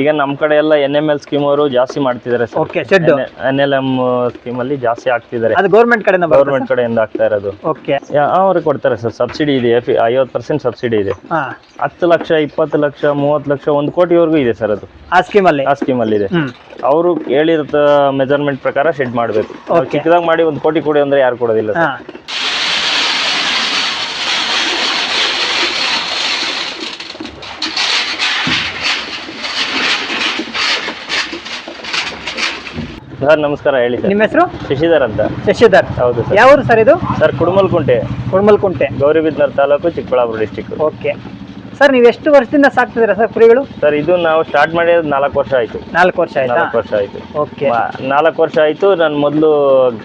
ಈಗ ನಮ್ಮ ಕಡೆ ಎಲ್ಲ ಎನ್ ಎಂ ಎಲ್ ಸ್ಕೀಮ್ ಅವರು ಜಾಸ್ತಿ ಮಾಡ್ತಿದ್ದಾರೆ sir. Okay shed N L M scheme ಅಲ್ಲಿ ಜಾಸ್ತಿ ಆಗ್ತಿದ್ದಾರೆ ಅದು ಗೌರ್ಮೆಂಟ್ ಕಡೆಯಿಂದ ಗೌರ್ಮೆಂಟ್ ಕಡೆಯಿಂದ ಆಗ್ತಾ ಇರೋದು. ಓಕೆ ಅವ್ರಿಗೆ ಕೊಡ್ತಾರೆ ಸರ್ ಸಬ್ಸಿಡಿ ಇದೆ ಐವತ್ತು ಪರ್ಸೆಂಟ್ ಸಬ್ಸಿಡಿ ಇದೆ. ಹತ್ತು ಲಕ್ಷ ಇಪ್ಪತ್ತು ಲಕ್ಷ ಮೂವತ್ತು ಲಕ್ಷ ಒಂದು ಕೋಟಿವರೆಗೂ ಇದೆ ಸರ್ ಅದು. ಆ ಸ್ಕೀಮ್ ಅಲ್ಲಿ? ಆ ಸ್ಕೀಮ್ ಅಲ್ಲಿ ಇದೆ. ಅವರು ಹೇಳಿದ ಮೆಜರ್ಮೆಂಟ್ ಪ್ರಕಾರ ಶೆಡ್ ಮಾಡಬೇಕು. ಚಿಕ್ಕದಾಗ ಚಿಕ್ಕದಾಗಿ ಮಾಡಿ ಒಂದು ಕೋಟಿ ಕೊಡಿ ಅಂದ್ರೆ ಯಾರು ಕೊಡೋದಿಲ್ಲ ಸರ್ ನಮಸ್ಕಾರ ಹೇಳಿ ಸರ್. ನಿಮ್ಮ ಹೆಸರು? ಶಶಿಧರ್ ಅಂತ. ಶಶಿಧರ್. ಹೌದು ಸರ್. ಯಾವ ಊರು ಸರ್ ಇದು? Sir Kudumalkunte. Kudamalkunte. Gauribidanur taluk Chikkaballapur district okay. Sir ನೀವು ಎಷ್ಟು ವರ್ಷದಿಂದ ಸಾಕ್ತಿದ್ದೀರಾ ಸರ್ ಕುರಿಗಳು? ಸರ್ ಇದು ನಾವು ಸ್ಟಾರ್ಟ್ ಮಾಡಿ ನಾಲ್ಕು ವರ್ಷ ಆಯ್ತು. ನಾಲ್ಕು ವರ್ಷ ಆಯ್ತು? ನಾಲ್ಕು ವರ್ಷ ಆಯ್ತು. ಓಕೆ. ನಾಲ್ಕು ವರ್ಷ ಆಯ್ತು ನಾನು ಮೊದಲು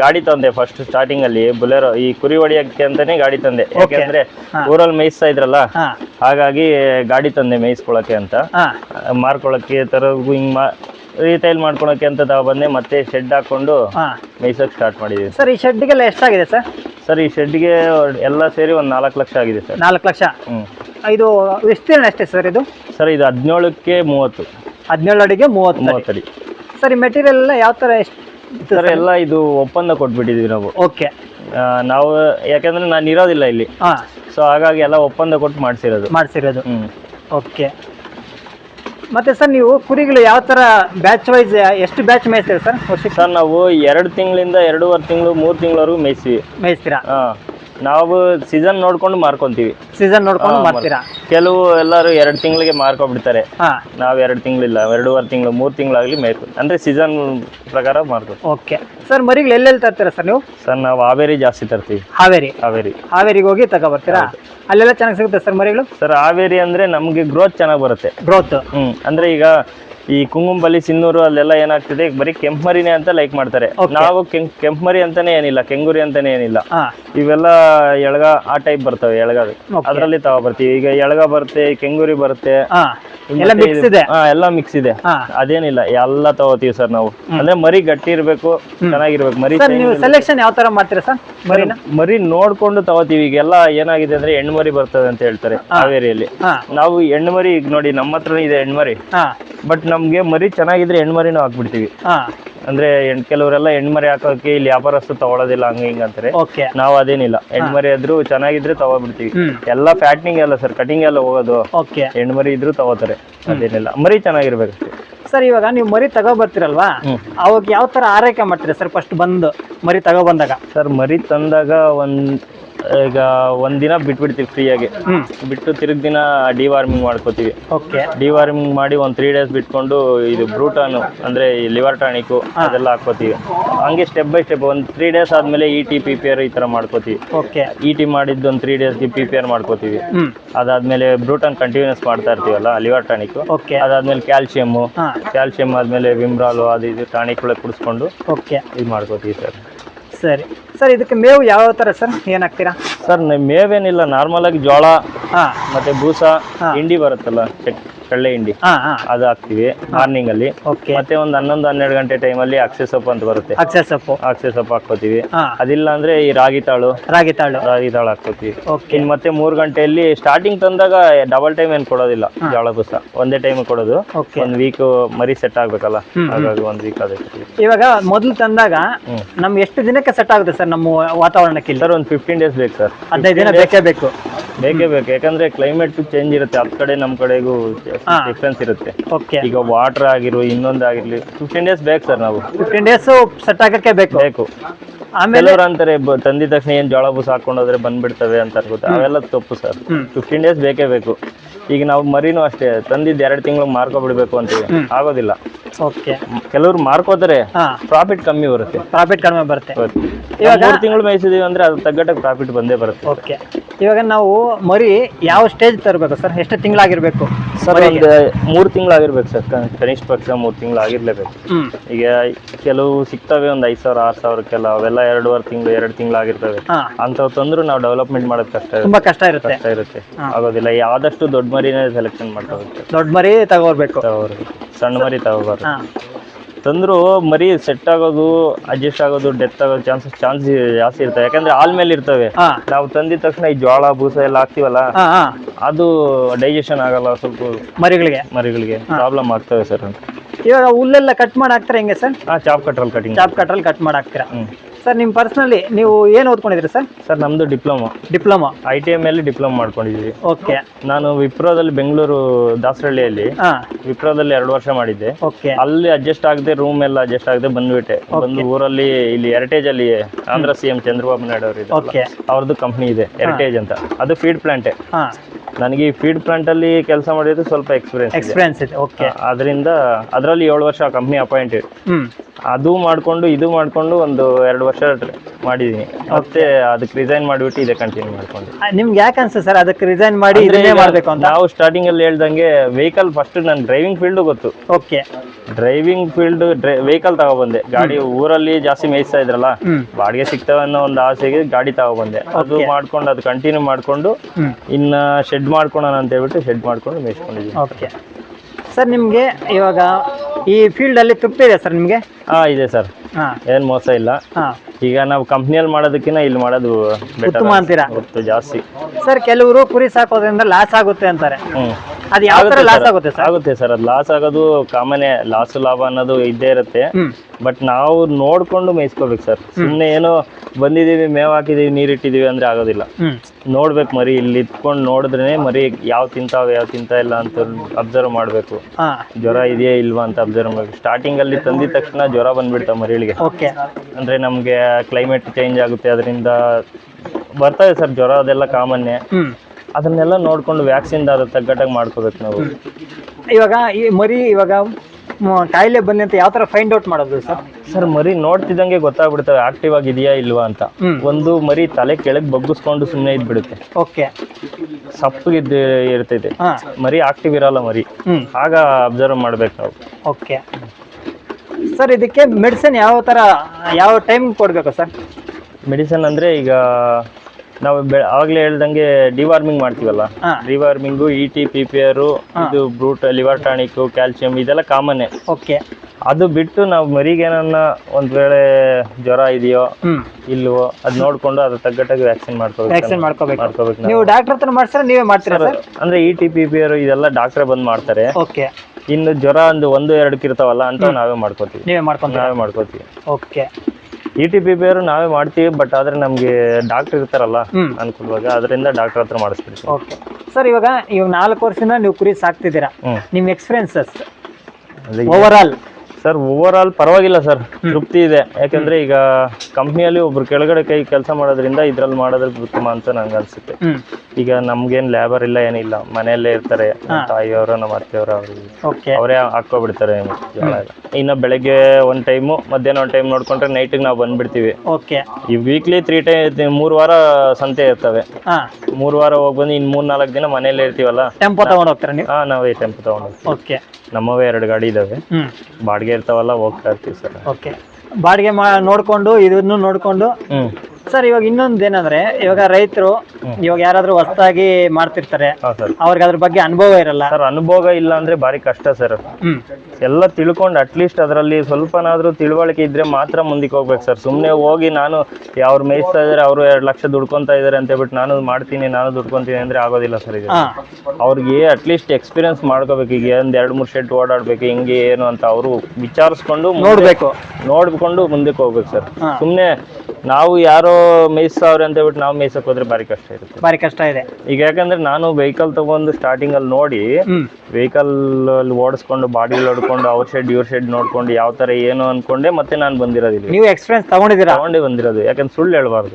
ಗಾಡಿ ತಂದೆ ಫಸ್ಟ್ ಸ್ಟಾರ್ಟಿಂಗ್ ಅಲ್ಲಿ ಬುಲೆರೋ ಈ ಕುರಿ ಹೊಡಿಯಕ್ಕೆ ಅಂತಾನೆ ಗಾಡಿ ತಂದೆ. ಯಾಕೆಂದ್ರೆ. ಊರಲ್ಲಿ ಮೇಯಿಸ್ತಾ ಇದ್ರಲ್ಲ ಹಾಗಾಗಿ ಗಾಡಿ ತಂದೆ ಮೇಯಿಸ್ಕೊಳಕ್ಕೆ ಅಂತ. ಮಾರ್ಕೊಳಕ್ಕೆ ತರ ಹಿಂಗ್ ರೀಟೈಲ್ ಮಾಡ್ಕೊಳಕ್ಕೆ ಅಂತ ಬಂದೆ ಮತ್ತೆ ಶೆಡ್ ಹಾಕೊಂಡು ಮೇಯ್ಸಕ್ ಸ್ಟಾರ್ಟ್ ಮಾಡಿದೀವಿ. ಸರ್ ಈ ಶೆಡ್ಗೆಲ್ಲ ಎಷ್ಟಾಗಿದೆ ಸರ್? ಸರ್ ಈ ಶೆಡ್ಗೆ ಎಲ್ಲ ಸೇರಿ ಒಂದು ನಾಲ್ಕು ಲಕ್ಷ ಆಗಿದೆ ಸರ್. ನಾಲ್ಕು ಲಕ್ಷ? ಇದು ವಿಸ್ತೀರ್ಣ ಅಷ್ಟೇ ಸರ್ ಇದು? ಸರ್ ಇದು ಹದಿನೇಳಕ್ಕೆ ಮೂವತ್ತು. ಹದಿನೇಳು ಅಡಿಗೆ ಮೂವತ್ತು ಮೂವತ್ತು ಅಡಿ. ಸರ್ ಈ ಮೆಟೀರಿಯಲ್ ಎಲ್ಲ ಯಾವ ಥರ ಎಷ್ಟು ಸರ್ ಎಲ್ಲ ಇದು ಒಪ್ಪಂದ ಕೊಟ್ಬಿಟ್ಟಿದೀವಿ ನಾವು. ಓಕೆ. ನಾವು ಯಾಕಂದ್ರೆ ನಾನು ಇರೋದಿಲ್ಲ ಇಲ್ಲಿ. ಸೊ ಹಾಗಾಗಿ ಎಲ್ಲ ಒಪ್ಪಂದ ಕೊಟ್ಟು ಮಾಡಿಸಿರೋದು. ಮಾಡಿಸಿರೋದು. ಓಕೆ. ಮತ್ತೆ ಸರ್ ನೀವು ಕುರಿಗಳು ಯಾವ ತರ ಬ್ಯಾಚ್ ವೈಸ್ ಎಷ್ಟು ಬ್ಯಾಚ್ ಮೇಯ್ತೀರಾ ಸರ್ ವರ್ಷಕ್ಕೆ? ಸರ್ ನಾವು ಎರಡು ತಿಂಗಳಿಂದ ಎರಡೂವರೆ ತಿಂಗಳು ಮೂರು ತಿಂಗಳವರೆಗೂ ಮೇಯ್ಸಿ ಮೇಯಿಸ್ತೀರಾ? ಹಾ. ನಾವು ಸೀಸನ್ ನೋಡ್ಕೊಂಡು ಮಾರ್ಕೊಂತೀವಿ. ಸೀಸನ್ ನೋಡ್ಕೊಂಡು ಮಾರ್ತೀರಾ? ಮಾಡ್ತೀರಾ ಕೆಲವು ಎಲ್ಲರೂ ಎರಡು ತಿಂಗಳಿಗೆ ಮಾರ್ಕೊಬಿಡ್ತಾರೆ. ಹಾ. ನಾವು ಎರಡು ತಿಂಗಳಿಲ್ಲ ಎರಡೂವರೆ ತಿಂಗಳು ಮೂರು ತಿಂಗಳಾಗಲಿ ಮೇಯ್ತು ಅಂದರೆ ಸೀಸನ್ ಪ್ರಕಾರ ಮಾರ್ತೀವಿ ಓಕೆ ಸರ್ ಮರಿಗಳು ಎಲ್ಲೆಲ್ಲಿ ತರ್ತೀರ ಸರ್ ನೀವು? ಸರ್ ನಾವು ಹಾವೇರಿ ಜಾಸ್ತಿ ತರ್ತೀವಿ. ಹಾವೇರಿ? ಹಾವೇರಿ. ಹಾವೇರಿಗೆ ಹೋಗಿ ತಗೊಬರ್ತೀರಾ ಅಲ್ಲೆಲ್ಲ ಚೆನ್ನಾಗಿ ಸಿಗುತ್ತೆ ಸರ್ ಮರಿಗಳು? ಸರ್ ಹಾವೇರಿ ಅಂದರೆ ನಮಗೆ ಗ್ರೋತ್ ಚೆನ್ನಾಗಿ ಬರುತ್ತೆ. ಗ್ರೋತ್ ಹ್ಮ್ ಅಂದ್ರೆ ಈಗ ಈ ಕುಂಗುಂಬಲ್ಲಿ ಸಿನ್ನೂರು ಅಲ್ಲೆಲ್ಲ ಏನಾಗ್ತಿದೆ? ಬರೀ ಕೆಂಪಮರಿನೇ ಅಂತ ಲೈಕ್ ಮಾಡ್ತಾರೆ. ನಾವು ಕೆಂಪ್ ಮರಿ ಅಂತಾನೆ ಏನಿಲ್ಲ ಕೆಂಗುರಿ ಅಂತಾನೆ ಏನಿಲ್ಲ. ಇವೆಲ್ಲ ಎಳಗ ಆ ಟೈಪ್ ಬರ್ತವೆ ಎಳಗ ಅದ್ರಲ್ಲಿ ತಗೋ ಬರ್ತೀವಿ. ಈಗ ಎಳಗ ಬರುತ್ತೆ ಕೆಂಗುರಿ ಬರುತ್ತೆ. ಎಲ್ಲ ಮಿಕ್ಸ್ ಇದೆ ಹಾ ಎಲ್ಲ ಮಿಕ್ಸ್ ಇದೆ. ಅದೇನಿಲ್ಲ ಎಲ್ಲ ತಗೋತೀವಿ ಸರ್ ನಾವು. ಅಂದ್ರೆ ಮರಿ ಗಟ್ಟಿ ಇರ್ಬೇಕು ಚೆನ್ನಾಗಿರ್ಬೇಕು. ಮರಿ ನೀವು ಸೆಲೆಕ್ಷನ್ ಯಾವ ತರ ಮಾಡ್ತೀರಾ ಸರ್ ಮರಿನ? ಮರಿ ನೋಡ್ಕೊಂಡು ತಗೋತೀವಿ. ಈಗ ಎಲ್ಲಾ ಏನಾಗಿದೆ ಅಂದ್ರೆ ಹೆಣ್ಮರಿ ಬರ್ತದೆ ಅಂತ ಹೇಳ್ತಾರೆ ಹಾವೇರಿಯಲ್ಲಿ. ನಾವು ನಾವು ಮರಿ ಈಗ ನೋಡಿ ನಮ್ಮ ಹತ್ರನೇ ಇದೆ ಹೆಣ್ಮರಿ ಬಟ್ ನಮ್ಗೆ ಮರಿ ಚೆನ್ನಾಗಿದ್ರೆ ಹೆಣ್ಮರಿನೂ ಹಾಕ್ಬಿಡ್ತೀವಿ. ಅಂದ್ರೆ ಹೆಣ್ ಕೆಲವರೆಲ್ಲ ಹೆಣ್ಮರಿ ಹಾಕೋಕೆ ಇಲ್ಲಿ ವ್ಯಾಪಾರಸ್ಥರು ತಗೊಳ್ಳೋದಿಲ್ಲ ಹಂಗ ಹಿಂಗ ಅಂತಾರೆ. ಓಕೆ. ನಾವ್ ಅದೇನಿಲ್ಲ. ಹೆಣ್ಮರಿ ಆದ್ರೂ ಚೆನ್ನಾಗಿದ್ರೆ ತಗೊಬಿಡ್ತೀವಿ. ಬಿಡ್ತೀವಿ ಎಲ್ಲ ಫ್ಯಾಟ್ನಿಂಗ್ ಎಲ್ಲ ಸರ್ ಕಟಿಂಗ್ ಎಲ್ಲ ಹೋಗೋದು. ಓಕೆ. ಹೆಣ್ಮರಿ ಇದ್ರು ತಗೋತಾರೆ. ಅದೇನಿಲ್ಲ. ಮರಿ ಚೆನ್ನಾಗಿರ್ಬೇಕು. ಸರ್ ಇವಾಗ ನೀವು ಮರಿ ತಗೋ ಬರ್ತೀರಲ್ವಾ ಅವಾಗ ಯಾವ ತರ ಆರೈಕೆ ಮಾಡ್ತೀರಾ ಸರ್ ಫಸ್ಟ್ ಬಂದು ಮರಿ ತಗೋ ಬಂದಾಗ ಸರ್ ಮರಿ ತಂದಾಗ ಒಂದ್ ಈಗ ಒಂದಿನ ದಿನ ಬಿಟ್ಬಿಡ್ತೀವಿ ಫ್ರೀಯಾಗಿ. ಬಿಟ್ಟು ತಿರುಗ್ ದಿನ ಡಿವಾರ್ಮಿಂಗ್ ಮಾಡ್ಕೋತೀವಿ. ಓಕೆ. ಡಿವಾರ್ಮಿಂಗ್ ಮಾಡಿ ಒಂದ್ ತ್ರೀ ಡೇಸ್ ಬಿಟ್ಕೊಂಡು ಇದು ಬ್ರೂಟಾನು ಅಂದ್ರೆ ಈ ಲಿವರ್ ಟಾನಿಕು ಅದೆಲ್ಲ ಹಾಕೋತೀವಿ ಹಂಗೆ ಸ್ಟೆಪ್ ಬೈ ಸ್ಟೆಪ್ ಒಂದು ತ್ರೀ ಡೇಸ್ ಆದ್ಮೇಲೆ E T P P R ಈ ತರ ಮಾಡ್ಕೋತೀವಿ. ಓಕೆ. ಇ ಟಿ ಮಾಡಿದ್ದು ಒಂದು ತ್ರೀ ಡೇಸ್ಗೆ ಪಿ ಪಿ ಆರ್ ಮಾಡ್ಕೋತೀವಿ. ಅದಾದ್ಮೇಲೆ ಬ್ರೂಟನ್ ಕಂಟಿನ್ಯೂಸ್ ಮಾಡ್ತಾ ಇರ್ತೀವಲ್ಲ ಲಿವರ್ ಟಾನಿಕ್ ಓಕೆ. ಅದಾದ್ಮೇಲೆ ಕ್ಯಾಲ್ಸಿಯಮ್ಮು ಹಾ. ಕ್ಯಾಲ್ಸಿಯಂ ಆದ್ಮೇಲೆ ವಿಮ್ರಾಲು ಅದು ಇದು ಟಾನಿಕ್ ಒಳಗೆ ಕುಡಿಸ್ಕೊಂಡು ಓಕೆ. ಇದು ಮಾಡ್ಕೋತೀವಿ ಸರ್. ಸರಿ. ಸರ್ ಇದಕ್ಕೆ ಮೇವು ಯಾವ ಥರ ಸರ್? ಏನು ಹಾಕ್ತೀರಾ ಸರ್ ಮೇವೇನಿಲ್ಲ. ನಾರ್ಮಲ್ ಆಗಿ ಜೋಳ ಮತ್ತೆ ಬೂಸ. ಹಿಂಡಿ ಬರುತ್ತಲ್ಲ ಕಳ್ಳೆ ಹಿಂಡಿ. ಅದು ಹಾಕ್ತಿವಿ ಮಾರ್ನಿಂಗ್ ಅಲ್ಲಿ. ಮತ್ತೆ ಒಂದ್ ಹನ್ನೊಂದು ಹನ್ನೆರಡು ಗಂಟೆ ಟೈಮ್ ಅಲ್ಲಿ ಅಕ್ಷೆ ಸೊಪ್ಪು ಅಂತ ಬರುತ್ತೆ. ಅಕ್ಷೆ ಸೊಪ್ಪು. ಅಕ್ಷೆ ಸೊಪ್ಪು ಹಾಕೋತೀವಿ ಅದಿಲ್ಲ ಅಂದ್ರೆ ಈ ರಾಗಿ ತಾಳು. ರಾಗಿ ತಾಳು. ರಾಗಿ ತಾಳು ಇನ್ನು ಮತ್ತೆ ಮೂರ್ ಗಂಟೆಯಲ್ಲಿ ಸ್ಟಾರ್ಟಿಂಗ್ ತಂದಾಗ ಡಬಲ್ ಟೈಮ್ ಏನ್ ಕೊಡೋದಿಲ್ಲ. ಜೋಳ ಬೂಸ. ಒಂದೇ ಟೈಮ್ ಕೊಡೋದು. ಒಂದ್ ವೀಕ್ ಮರಿ ಸೆಟ್ ಆಗ್ಬೇಕಲ್ಲ. ಹಾಗಾಗಿ ಒಂದ್ ವೀಕ್ ಅದೇ. ಇವಾಗ ಮೊದಲು ತಂದಾಗ ನಮ್ ನಮ್ಗೆ ಎಷ್ಟು ದಿನಕ್ಕೆ ಸೆಟ್ ಆಗುತ್ತೆ ಸರ್ ನಮ್ಮ ವಾತಾವರಣಕ್ಕೆ ಸರ್ ಒಂದು ಫಿಫ್ಟೀನ್ ಡೇಸ್ ಬೇಕು ಸರ್. ಹದಿನೈದು ದಿನ ಬೇಕೇ ಬೇಕು. ಬೇಕೇ ಬೇಕು. ಯಾಕಂದ್ರೆ ಕ್ಲೈಮೇಟ್ ಚೇಂಜ್ ಇರುತ್ತೆ. ಅದ್ ಕಡೆ ನಮ್ ಕಡೆಗೂ. ಡಿಫ್ರೆನ್ಸ್ ಇರುತ್ತೆ. ಓಕೆ ಈಗ ವಾಟರ್ ಆಗಿರು ಇನ್ನೊಂದ್ ಆಗಿರ್ಲಿ ಫಿಫ್ಟೀನ್ ಡೇಸ್ ಬೇಕು ಸರ್ ನಾವು. ಫಿಫ್ಟೀನ್ ಡೇಸ್ ಸೆಟ್ ಆಗಕ್ಕೆ ಬೇಕು. ಬೇಕು. ಆಮೇಲೆ ಕೆಲವ್ರು ಅಂತಾರೆ ತಂದಿದ ತಕ್ಷಣ ಏನ್ ಜೋಳ ಬೂಸ ಹಾಕೊಂಡೋದ್ರೆ ಬಂದ್ಬಿಡ್ತವೆ ಅಂತ ಗೊತ್ತಾ ಅವೆಲ್ಲ ತಪ್ಪು ಸರ್. ಫಿಫ್ಟೀನ್ ಡೇಸ್ ಬೇಕೇ ಬೇಕು. ಈಗ ನಾವು ಮರಿನೂ ಅಷ್ಟೇ ತಂದಿದ್ದು ಎರಡು ತಿಂಗಳು ಮಾರ್ಕೊ ಬಿಡ್ಬೇಕು ಅಂತೀವಿ. ಆಗೋದಿಲ್ಲ. ಓಕೆ ಕೆಲವ್ರು ಮಾರ್ಕೋತಾರೆ ಪ್ರಾಫಿಟ್ ಕಮ್ಮಿ ಬರುತ್ತೆ. ಪ್ರಾಫಿಟ್ ಕಡಿಮೆ ಬರುತ್ತೆ. ಇವಾಗ ಮೂರು ತಿಂಗಳು ಮೇಯಿಸಿದೀವಿ ಅಂದ್ರೆ ಅದು ತಗ್ಗಟ್ಟಕ್ಕೆ ಪ್ರಾಫಿಟ್ ಬಂದೇ ಬರುತ್ತೆ. ಓಕೆ ಇವಾಗ ನಾವು ಮರಿ ಯಾವ ಸ್ಟೇಜ್ ತರಬೇಕು ಸರ್? ಎಷ್ಟು ತಿಂಗಳಾಗಿರ್ಬೇಕು ಸರ್ ಒಂದು ಮೂರು ತಿಂಗಳಾಗಿರ್ಬೇಕು ಸರ್. ಕನಿಷ್ಠ ಪಕ್ಷ ಮೂರು ತಿಂಗಳಾಗಿರ್ಲೇಬೇಕು. ಈಗ ಕೆಲವು ಸಿಗ್ತವೆ ಒಂದು ಐದು ಸಾವಿರ ಆರು ಸಾವಿರಕ್ಕೆಲ್ಲ ಅವೆಲ್ಲ ಎರಡೂವರೆ ತಿಂಗಳು ಎರಡು ತಿಂಗಳಾಗಿರ್ತವೆ. ಅಂಥವು ತಂದ್ರು ನಾವು ಡೆವಲಪ್ಮೆಂಟ್ ಮಾಡೋದು ಕಷ್ಟ ತುಂಬಾ ಕಷ್ಟ ಇರುತ್ತೆ. ಕಷ್ಟ ಇರುತ್ತೆ. ಆಗೋದಿಲ್ಲ. ಆದಷ್ಟು ದೊಡ್ಡ ಮರಿನೇ ಸೆಲೆಕ್ಷನ್ ಮಾಡ್ಕೋಬೇಕು ದೊಡ್ಡ ಮರಿ ತಗೋಬೇಕು. ಸಣ್ಣ ಮರಿ ತಗೋಬಾರ್ದು. ತಂದ್ರು ಮರಿ ಸೆಟ್ ಆಗೋದು ಅಡ್ಜಸ್ಟ್ ಆಗೋದು ಡೆತ್ ಆಗೋದು ಚಾನ್ಸಸ್ ಚಾನ್ಸ್ ಜಾಸ್ತಿ ಇರ್ತವೆ. ಯಾಕಂದ್ರೆ ಹಾಲ್ ಮೇಲೆ ಇರ್ತವೆ. ನಾವು ತಂದಿದ ತಕ್ಷಣ ಈ ಜೋಳ ಬೂಸ ಎಲ್ಲ ಹಾಕ್ತಿವಲ್ಲ ಅದು ಡೈಜೆಷನ್ ಆಗಲ್ಲ ಸ್ವಲ್ಪ ಮರಿಗಳಿಗೆ. ಮರಿಗಳಿಗೆ. ಪ್ರಾಬ್ಲಮ್ ಆಗ್ತವೆ ಸರ್ ಇವಾಗ ಹುಲ್ಲೆಲ್ಲ ಕಟ್ ಮಾಡಿ ಹಾಕ್ತಾರೆ ಹೆಂಗೆ ಸರ್? ಹಾ ಚಾಪ್ ಕಟ್ರಲ್ ಕಟಿಂಗ್ ಚಾಪ್ ಕಟ್ರಲ್ಲಿ ಕಟ್ ಮಾಡಿ ಹಾಕ್ತೀರಾ ಸರ್ ನಿಮ್ಮ ಪರ್ಸ್ನಲಿ ನೀವು ಏನು ಓದ್ಕೊಂಡಿದ್ರಿ ಸರ್? ಸರ್ ನಮ್ದು diploma. Diploma? I T M ಅಲ್ಲಿ ಡಿಪ್ಲೊಮಾ ಮಾಡ್ಕೊಂಡಿದ್ವಿ. ಓಕೆ. ನಾನು ವಿಪ್ರೋದಲ್ಲಿ ಬೆಂಗಳೂರು ದಾಸರಳ್ಳಿಯಲ್ಲಿ ವಿಪ್ರೋದಲ್ಲಿ ಎರಡು ವರ್ಷ ಮಾಡಿದ್ದೆ. ಓಕೆ. ಅಲ್ಲಿ ಅಡ್ಜಸ್ಟ್ ಆಗದೆ ರೂಮ್ ಎಲ್ಲ ಅಡ್ಜಸ್ಟ್ ಆಗದೆ ಬಂದ್ಬಿಟ್ಟೆ. ಬಂದು ಊರಲ್ಲಿ ಇಲ್ಲಿ ಹೆರಿಟೇಜ್ ಅಲ್ಲಿ ಆಂಧ್ರ ಸಿ ಎಂ ಚಂದ್ರಬಾಬು ನಾಯ್ಡು ಅವರು ಓಕೆ. ಅವ್ರದ್ದು ಕಂಪ್ನಿ ಇದೆ ಹೆರಿಟೇಜ್ ಅಂತ. ಅದು ಫೀಡ್ ಪ್ಲಾಂಟೇ ನನಗೆ ಈ ಫೀಡ್ ಪ್ಲಾಂಟ್ ಅಲ್ಲಿ ಕೆಲಸ ಮಾಡಿದ್ರೆ ಸ್ವಲ್ಪ ಎಕ್ಸ್ಪೀರಿಯನ್ಸ್ ಎಕ್ಸ್ಪೀರಿಯನ್ಸ್ ಇದೆ ಓಕೆ ಅದರಿಂದ ಅದರಲ್ಲಿ ಏಳು ವರ್ಷ ಕಂಪ್ನಿ ಅಪಾಯಿಂಟೆಡ್ ಅದು ಮಾಡ್ಕೊಂಡು ಇದು ಮಾಡ್ಕೊಂಡು ಒಂದು ಎರಡು ವರ್ಷ ಮಾಡಿದೀನಿ. ಮತ್ತೆ ಅದಕ್ಕೆ ರಿಸೈನ್ ಮಾಡಿಬಿಟ್ಟು ಇದೆ ಕಂಟಿನ್ಯೂ ಮಾಡ್ಕೊಂಡು. ನಿಮ್ಗೆ ಯಾಕೆ ಅನ್ಸುತ್ತೆ ಸರ್ ಅದಕ್ಕೆ ರಿಸೈನ್ ಮಾಡಿ ಇದನ್ನೇ ಮಾಡಬೇಕು ಅಂತ? ನಾವು ಸ್ಟಾರ್ಟಿಂಗ್ ಅಲ್ಲಿ ಹೇಳ್ದಂಗೆ ವೆಹಿಕಲ್ ಫಸ್ಟ್ ನನ್ನ ಡ್ರೈವಿಂಗ್ ಫೀಲ್ಡ್ ಗೊತ್ತು. ಓಕೆ ಡ್ರೈವಿಂಗ್ ಫೀಲ್ಡ್ ವೆಹಿಕಲ್ ತಗೊಬಂದೆ. ಗಾಡಿ ಊರಲ್ಲಿ ಜಾಸ್ತಿ ಮೇಯಿಸ್ತಾ ಇದ್ರಲ್ಲ ಬಾಡಿಗೆ ಸಿಗ್ತವೆ ಅನ್ನೋ ಒಂದು ಆಸೆಗೆ ಗಾಡಿ ತಗೊಬಂದೆ. ಅದು ಮಾಡ್ಕೊಂಡು ಅದು ಕಂಟಿನ್ಯೂ ಮಾಡ್ಕೊಂಡು ಇನ್ನ ಶೆಡ್ ಮಾಡ್ಕೊಳೋಣ ಅಂತ ಹೇಳ್ಬಿಟ್ಟು ಶೆಡ್ ಮಾಡ್ಕೊಂಡು ಮೇಯಿಸ್ಕೊಂಡಿದ್ದೀನಿ. ಓಕೆ ಸರ್ ನಿಮಗೆ ಇವಾಗ ಈ ಫೀಲ್ಡಲ್ಲಿ ತೃಪ್ತಿ ಇದೆ ಸರ್ ನಿಮಗೆ? ಹಾಂ ಇದೆ ಸರ್ ಹಾಂ. ಏನು ಮೋಸ ಇಲ್ಲ. ಹಾಂ. ಈಗ ನಾವು ಕಂಪ್ನಿಯಲ್ಲಿ ಮಾಡೋದಕ್ಕಿಂತ ಇಲ್ಲಿ ಮಾಡೋದು ಬೆಟರ್ ಉತ್ತಮ ಅಂತೀರಾ? ಜಾಸ್ತಿ. ಸರ್ ಕೆಲವರು ಕುರಿ ಸಾಕೋದ್ರಿಂದ ಲಾಸ್ ಆಗುತ್ತೆ ಅಂತಾರೆ. ಹ್ಮ್. ಅದು ಯಾವ ಥರ ಆಗುತ್ತೆ ಲಾಸ್ ಆಗುತ್ತೆ ಸರ್? ಆಗುತ್ತೆ ಸರ್. ಅದು ಲಾಸ್ ಆಗೋದು ಕಾಮನೆ. ಲಾಸ್ ಲಾಭ ಅನ್ನೋದು ಇದ್ದೇ ಇರುತ್ತೆ. ಬಟ್ ನಾವು ನೋಡ್ಕೊಂಡು ಮೇಯಿಸ್ಕೋಬೇಕು ಸರ್. ಸುಮ್ಮನೆ ಏನೋ ಬಂದಿದೀವಿ ಮೇವ್ ಹಾಕಿದೀವಿ ನೀರಿಟ್ಟಿದೀವಿ ಅಂದ್ರೆ ಆಗೋದಿಲ್ಲ. ನೋಡ್ಬೇಕು ಮರಿ ಇಲ್ಲಿ ಇಟ್ಕೊಂಡು ನೋಡಿದ್ರೆ ಮರಿ ಯಾವ್ ತಿಂತಾವೆ ಯಾವ್ ತಿಂತಾ ಇಲ್ಲ ಅಂತ ಅಬ್ಸರ್ವ್ ಮಾಡಬೇಕು. ಜ್ವರ ಇದೆಯಾ ಇಲ್ವಾ ಅಂತ ಅಬ್ಸರ್ವ್ ಮಾಡಬೇಕು. ಸ್ಟಾರ್ಟಿಂಗ್ ಅಲ್ಲಿ ತಂದಿದ ತಕ್ಷಣ ಜ್ವರ ಬಂದ್ಬಿಡ್ತಾವೆ ಮರಿಗಳಿಗೆ ಅಂದ್ರೆ ನಮಗೆ ಕ್ಲೈಮೇಟ್ ಚೇಂಜ್ ಆಗುತ್ತೆ. ಅದರಿಂದ ಬರ್ತವೆ ಸರ್ ಜ್ವರ ಅದೆಲ್ಲ ಕಾಮನ್ನೇ. ಅದನ್ನೆಲ್ಲ ನೋಡ್ಕೊಂಡು ವ್ಯಾಕ್ಸಿನ್ ಅದು ತಗ್ಗಟ್ಟಾಗಿ ಮಾಡ್ಕೋಬೇಕು ನಾವು. ಇವಾಗ ಈ ಮರಿ ಇವಾಗ ಮ- ಕಾಯಿಲೆ ಬಂದಿ ಅಂತ ಯಾವ ಥರ ಫೈಂಡ್ ಔಟ್ ಮಾಡೋದು ಸರ್? ಸರ್ ಮರಿ ನೋಡ್ತಿದ್ದಂಗೆ ಗೊತ್ತಾಗ್ಬಿಡ್ತವೆ ಆಕ್ಟಿವ್ ಆಗಿದೆಯಾ ಇಲ್ವಾ ಅಂತ. ಹ್ಮ್. ಒಂದು ಮರಿ ತಲೆ ಕೆಳಗೆ ಬಗ್ಗಿಸ್ಕೊಂಡು ಸುಮ್ಮನೆ ಇದ್ಬಿಡುತ್ತೆ. ಓಕೆ. ಸಪ್ಪಗಿದ್ದು ಇರ್ತೈತೆ. ಹಾಂ. ಮರಿ ಆಕ್ಟಿವ್ ಇರಲ್ಲ ಮರಿ. ಆಗ ಅಬ್ಸರ್ವ್ ಮಾಡ್ಬೇಕು ನಾವು. ಓಕೆ. ಸರ್ ಇದಕ್ಕೆ ಮೆಡಿಸಿನ್ ಯಾವ ಥರ ಯಾವ ಟೈಮ್ ಕೊಡಬೇಕು ಸರ್? ಮೆಡಿಸನ್ ಅಂದ್ರೆ ಈಗ ನಾವು ಆಗ್ಲೇ ಆವಾಗಲೇ ಹೇಳ್ದಂಗೆ ಡಿವಾರ್ಮಿಂಗ್ ಮಾಡ್ತೀವಲ್ಲ? Deworming E T P P R ಇದು ಬ್ರೂಟ್ ಲಿವರ್ ಟಾನಿಕ್ ಕ್ಯಾಲ್ಸಿಯಂ ಇದೆಲ್ಲ ಕಾಮನ್ನೇ ಓಕೆ ಅದು ಬಿಟ್ಟು ನಾವು ಮರಿಗೇನನ್ನ ಒಂದ್ ವೇಳೆ ಜ್ವರ ಇದೆಯೋ ಇಲ್ವೋ ಅದ್ ನೋಡ್ಕೊಂಡು ಅದ್ರ ತಗ್ಗಟ್ಟಾಗಿ ವ್ಯಾಕ್ಸಿನ್ ಮಾಡ್ಕೋಬೇಕು ವ್ಯಾಕ್ಸಿನ್ ಮಾಡ್ಕೋಬೇಕು. ಮಾಡ್ಕೋಬೇಕು ನೀವು. ಡಾಕ್ಟರ್ ಹತ್ರ ನೀವೇ ಮಾಡ್ತೀರಾ ಸರ್ ಅಂದ್ರೆ E T P P R ಇದೆಲ್ಲ ಡಾಕ್ಟರ್ ಬಂದ್ ಮಾಡ್ತಾರೆ. ಓಕೆ ಇನ್ನು ಜ್ವರ ಒಂದು ಒಂದು ಎರಡಕ್ಕೆ ಇರ್ತಾವಲ್ಲ ಅಂತ ನಾವೇ ಮಾಡ್ಕೋತೀವಿ. ನಾವೇ ಮಾಡ್ಕೋತೀವಿ. Okay E T P P R ನಾವೇ ಮಾಡ್ತೀವಿ ಬಟ್ ಆದ್ರೆ ನಮ್ಗೆ ಡಾಕ್ಟರ್ ಇರ್ತಾರಲ್ಲ ಅನ್ಕೊಳ್ಳುವಾಗ ಅನುಕೂಲವಾಗಿ ಅದರಿಂದ ಡಾಕ್ಟರ್ ಹತ್ರ ಮಾಡಿಸ್ಬಿಡ್ತೀವಿ. ಓಕೆ ಸರ್ ಇವಾಗ ಇವಾಗ ನಾಲ್ಕು ವರ್ಷದಿಂದ ನೀವು ಕುರಿ ಸಾಕ್ತಿದ್ದೀರಾ? ನಿಮ್ ನಿಮ್ಮ experiences over all sir over all ಪರವಾಗಿಲ್ಲ ಸರ್. ತೃಪ್ತಿ ಇದೆ. ಯಾಕಂದ್ರೆ ಈಗ ಕಂಪ್ನಿಯಲ್ಲಿ ಒಬ್ರು ಕೆಳಗಡೆ ಕೈ ಕೆಲಸ ಮಾಡೋದ್ರಿಂದ ಇದ್ರಲ್ಲಿ ಮಾಡೋದ್ರ ಉತ್ತಮ ಅಂತ ನಂಗೆ ಅನ್ಸುತ್ತೆ. ಈಗ ನಮ್ಗೇನ್ ಲೇಬರ್ ಇಲ್ಲ ಏನಿಲ್ಲ. ಮನೆಯಲ್ಲೇ ಇರ್ತಾರೆ. ನಮ್ಮ ತಾಯಿಯವರು ನಮ್ಮ ಅತ್ತೆಯವರು ಅವರು. ಅವರೇ ಹಾಕೋಬಿಡ್ತಾರೆ ಇನ್ನ ಬೆಳಗ್ಗೆ ಒಂದ್ ಟೈಮು ಮಧ್ಯಾಹ್ನ ಒಂದ್ ಟೈಮ್ ನೋಡ್ಕೊಂಡ್ರೆ ನೈಟ್ ನಾವು ಬಂದ್ಬಿಡ್ತೀವಿ. ಈ ವೀಕ್ಲಿ ತ್ರೀ ಟೈಮ್ ಮೂರ್ ವಾರ ಸಂತೆ ಇರ್ತವೆ. ಮೂರ್ ವಾರ ಹೋಗಿ ಬಂದು ಇನ್ ಮೂರ್ ನಾಲ್ಕು ದಿನ ಮನೇಲಿ ಇರ್ತೀವಲ್ಲ? ಟೆಂಪೋ ತಗೊಂಡು ಹೋಗ್ತಾರೆ ನೀವು? ಟೆಂಪೋ ತಗೊಂಡ್ ಓಕೆ ನಮ್ಮವೇ ಎರಡು ಗಾಡಿ ಇದಾವೆ. ಬಾಡಿಗೆ ಇರ್ತಾವಲ್ಲ ಹೋಗ್ತಾ ಇರ್ತೀವಿ ಸರ್. ಓಕೆ ಬಾಡಿಗೆ ಮಾ ನೋಡಿಕೊಂಡು ಇದನ್ನು ನೋಡಿಕೊಂಡು ಹ್ಮ್. ಸರ್ ಇವಾಗ ಇನ್ನೊಂದ್ ಏನಂದ್ರೆ ಇವಾಗ ರೈತರು ಇವಾಗ ಯಾರಾದ್ರೂ ಹೊಸದಾಗಿ ಮಾಡ್ತಿರ್ತಾರೆ ಅವ್ರಿಗೆ ಅದ್ರ ಬಗ್ಗೆ ಅನುಭವ ಇರಲ್ಲ. ಸರ್ ಅನುಭವ ಇಲ್ಲ ಅಂದ್ರೆ ಬಾರಿ ಕಷ್ಟ ಸರ್ ಎಲ್ಲ ತಿಳ್ಕೊಂಡು ಅಟ್ಲೀಸ್ಟ್ ಅದರಲ್ಲಿ ಸ್ವಲ್ಪನಾದ್ರೂ ತಿಳುವಳಿಕೆ ಇದ್ರೆ ಮಾತ್ರ ಮುಂದಕ್ಕೆ ಹೋಗ್ಬೇಕು ಸರ್ ಸುಮ್ಮನೆ ಹೋಗಿ ನಾನು ಅವ್ರು ಮೇಯಿಸ್ತಾ ಇದಾರೆ ಅವರು ಎರಡು ಲಕ್ಷ ದುಡ್ಕೊಂತ ಇದಾರೆ ಅಂತ ಹೇಳ್ಬಿಟ್ಟು ನಾನು ಮಾಡ್ತೀನಿ ನಾನು ದುಡ್ಕೊಂತೀನಿ ಅಂದ್ರೆ ಆಗೋದಿಲ್ಲ ಸರ್ ಇದು ಅವ್ರಿಗೆ ಅಟ್ಲೀಸ್ಟ್ ಎಕ್ಸ್ಪೀರಿಯನ್ಸ್ ಮಾಡ್ಕೋಬೇಕು ಈಗ ಒಂದ್ ಎರಡು ಮೂರು ಶೆಟ್ ಓಡಾಡ್ಬೇಕು ಹಿಂಗೆ ಏನು ಅಂತ ಅವರು ವಿಚಾರಿಸ್ಕೊಂಡು ನೋಡ್ಬೇಕು. ನೋಡ್ಕೊಂಡು ಮುಂದಕ್ಕೆ ಹೋಗ್ಬೇಕು ಸರ್. ಸುಮ್ಮನೆ ನಾವು ಯಾರೋ ಮೇಯಿಸ್ತಾವ್ರೆ ಅಂತ ಹೇಳ್ಬಿಟ್ಟು ನಾವು ಮೇಯ್ಸಕ್ ಹೋದ್ರೆ ಬಾರಿ ಕಷ್ಟ ಇರುತ್ತೆ. ಬಾರಿ ಕಷ್ಟ ಇದೆ. ಈಗ ಯಾಕಂದ್ರೆ ನಾನು ವೆಹಿಕಲ್ ತಗೊಂಡು ಸ್ಟಾರ್ಟಿಂಗ್ ಅಲ್ಲಿ ನೋಡಿ ವೆಹಿಕಲ್ ಅಲ್ಲಿ ಓಡಿಸ್ಕೊಂಡು ಬಾಡಿ ಹೊಡ್ಕೊಂಡು ಅವ್ರ ಶೆಡ್ ಇವ್ರ ಶೆಡ್ ನೋಡ್ಕೊಂಡು ಯಾವ ತರ ಏನು ಅನ್ಕೊಂಡೆ ಮತ್ತೆ ನಾನು ಬಂದಿರೋದಿಲ್ಲ. ನೀವು ಎಕ್ಸ್ಪೀರಿಯನ್ಸ್ ತಗೊಂಡಿದ್ದೀರಾ? ತಗೊಂಡೇ ಬಂದಿರೋದು. ಯಾಕಂದ್ರೆ ಸುಳ್ಳು ಹೇಳ್ಬಾರ್ದು.